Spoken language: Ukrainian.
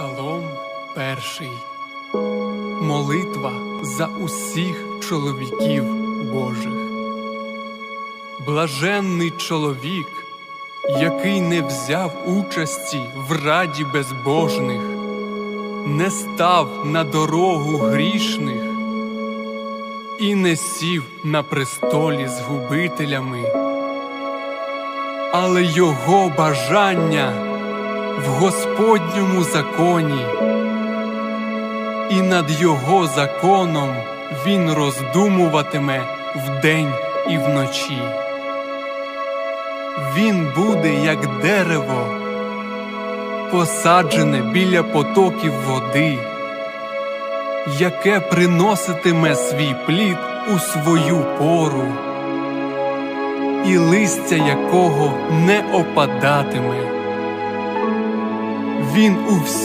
Псалом перший. Молитва за усіх чоловіків Божих. Блаженний чоловік, який не взяв участі в раді безбожних, не став на дорогу грішних і не сів на престолі з губителями, але його бажання в Господньому законі, і над його законом він роздумуватиме вдень і вночі. Він буде як дерево, посаджене біля потоків води, яке приноситиме свій плід у свою пору, і листя якого не опадатиме він у всьому